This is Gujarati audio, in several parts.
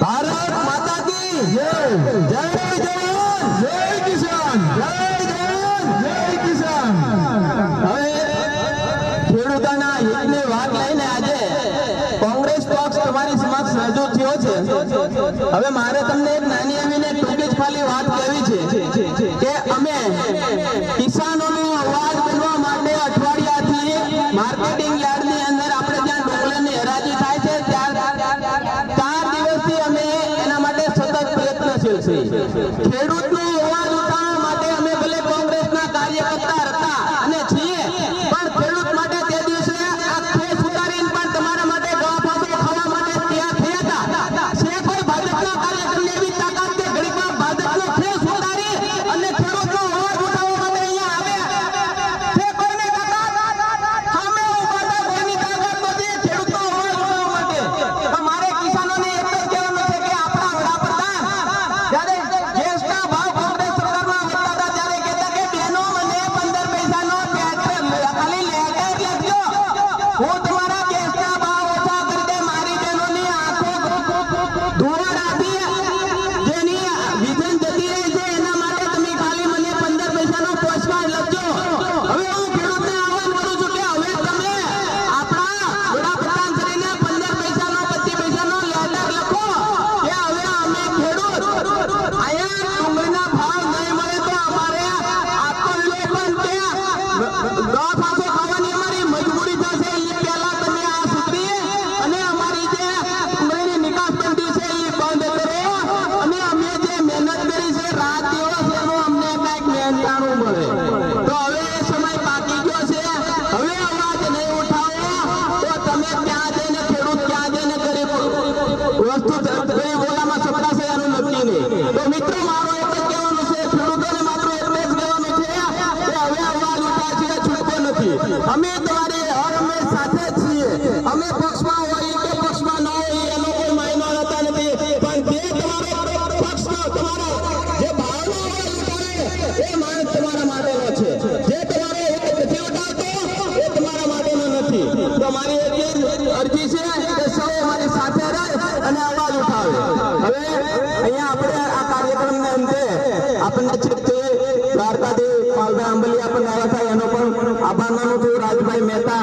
ભારત માતા કી જય જય જવાન, જય કિસાન, જય જવાન, જય કિસાન. હવે ખેડૂતોના હિતની વાત લઈને આજે કોંગ્રેસ પક્ષ તમારી સમક્ષ રજૂ થયો છે. હવે મારે તમને એક નાની એવી sí, sí, sí, પક્ષમાં હોય કે પક્ષમાં ન હોય, એનો કોઈ માયનો રહેતા નથી. પણ બે તમારો પક્ષનો તમારો જે ભાવના હોય એ માણસ તમારા માટેનો છે. જે તમારો નથી ઉઠાવતો એ તમારા માટેનો નથી. તો મારી એક અરજી છે કે સૌ મારી સાથે રહે અને અવાજ ઉઠાવે. હવે અહીંયા આપણે આ કાર્યક્રમને અંતે આપણને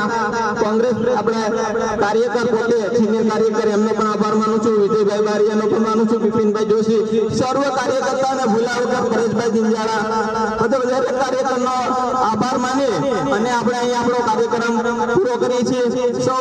આપણા કોંગ્રેસ આપણે કાર્યકર પોતે સિનિયર કાર્યકર, એમનો પણ આભાર માનું છું. વિજયભાઈ બારિયાનો પણ માનું છું. બિપિનભાઈ જોશી, સર્વ કાર્યકર્તાને ભૂલ્યા વગર પરેશભાઈ જિંજાળા. બધા દરેક કાર્યકરનો આભાર માની અને આપણે અહીં આપણો કાર્યક્રમ પૂરો કરીએ છીએ.